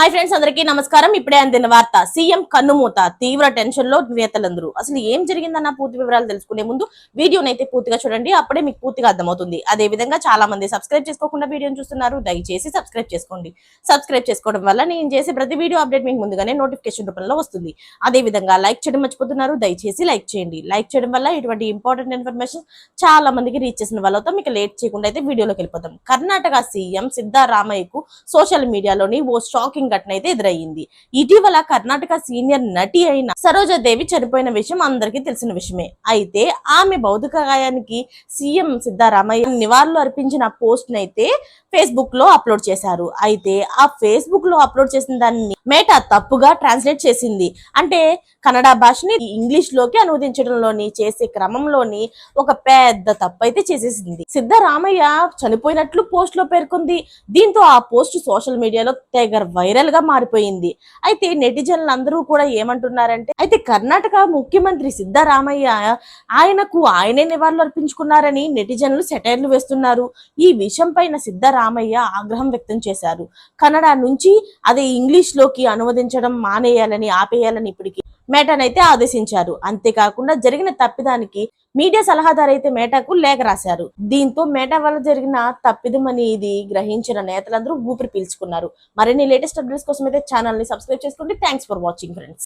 Hi friends అందరికీ నమస్కారం. ఇప్పుడే అందిన వార్త సీఎం కన్నుమూత తీవ్ర టెన్షన్లో నేతలందరూ. అసలు ఏం జరిగిందన్న పూర్తి వివరాలు తెలుసుకునే ముందు వీడియోని అయితే పూర్తిగా చూడండి. అప్పుడే మీకు పూర్తిగా అర్థమవుతుంది. అదే విధంగా చాలా మంది సబ్స్క్రైబ్ చేసుకోకుండా వీడియోని చూస్తున్నారు. దయచేసి సబ్స్క్రైబ్ చేసుకోండి. సబ్స్క్రైబ్ చేసుకోవడం వల్ల నేను చేసే ప్రతి వీడియో అప్డేట్ మీకు ముందుగానే నోటిఫికేషన్ రూపంలో వస్తుంది. అదే విధంగా లైక్ చేయడం మర్చిపోతున్నారు. దయచేసి లైక్ చేయండి. లైక్ చేయడం వల్ల ఇటువంటి ఇంపార్టెంట్ ఇన్ఫర్మేషన్ చాలా మందికి రీచ్ చేసిన వాళ్ళతో మీకు లేట్ చేయకుండా అయితే వీడియోలోకి వెళ్ళిపోతాం. కర్ణాటక సీఎం సిద్ధారామయ్యకు సోషల్ మీడియాలోని ఓ షాకింగ్ ఘటన అయితే ఎదురయ్యింది. ఇటీవల కర్ణాటక సీనియర్ నటి అయిన సరోజాదేవి చనిపోయిన విషయం అందరికీ తెలిసిన విషయమే. అయితే ఆమె భౌతిక గాయానికి సీఎం సిద్ధారామయ్య నివాళులు అర్పించిన పోస్ట్ అయితే ఫేస్బుక్లో అప్లోడ్ చేశారు. అయితే ఆ ఫేస్బుక్లో అప్లోడ్ చేసిన దాన్ని మేటా తప్పుగా ట్రాన్స్లేట్ చేసింది. అంటే కన్నడ భాషని ఇంగ్లీష్లోకి అనువదించడంలోని చేసే క్రమంలోని ఒక పెద్ద తప్పు అయితే చేసేసింది. సిద్ధరామయ్య చనిపోయినట్లు పోస్ట్లో పేర్కొంది. దీంతో ఆ పోస్ట్ సోషల్ మీడియాలో తెగ వైరల్గా మారిపోయింది. అయితే నెటిజన్లు అందరూ కూడా ఏమంటున్నారంటే అయితే కర్ణాటక ముఖ్యమంత్రి సిద్ధరామయ్య ఆయనకు ఆయనే నివాళులు అర్పించుకున్నారని నెటిజన్లు సెటైర్లు వేస్తున్నారు. ఈ విషయం పైన సిద్ధరామయ్య ఆగ్రహం వ్యక్తం చేశారు. కన్నడ నుంచి అదే ఇంగ్లీష్ లోకి అనువదించడం మానేయాలని ఆపేయాలని ఇప్పటికి మేటానైతే ఆదేశించారు. అంతేకాకుండా జరిగిన తప్పిదానికి మీడియా సలహాదారు అయితే మేటాకు లేఖ రాశారు. దీంతో మేటా వల్ల జరిగిన తప్పిదమని ఇది గ్రహించిన నేతలందరూ ఊపిరి పీల్చుకున్నారు. మరిన్ని లేటెస్ట్ అప్డేట్స్ కోసం అయితే ఛానల్ని సబ్స్క్రైబ్ చేసుకోండి. Thanks for watching friends.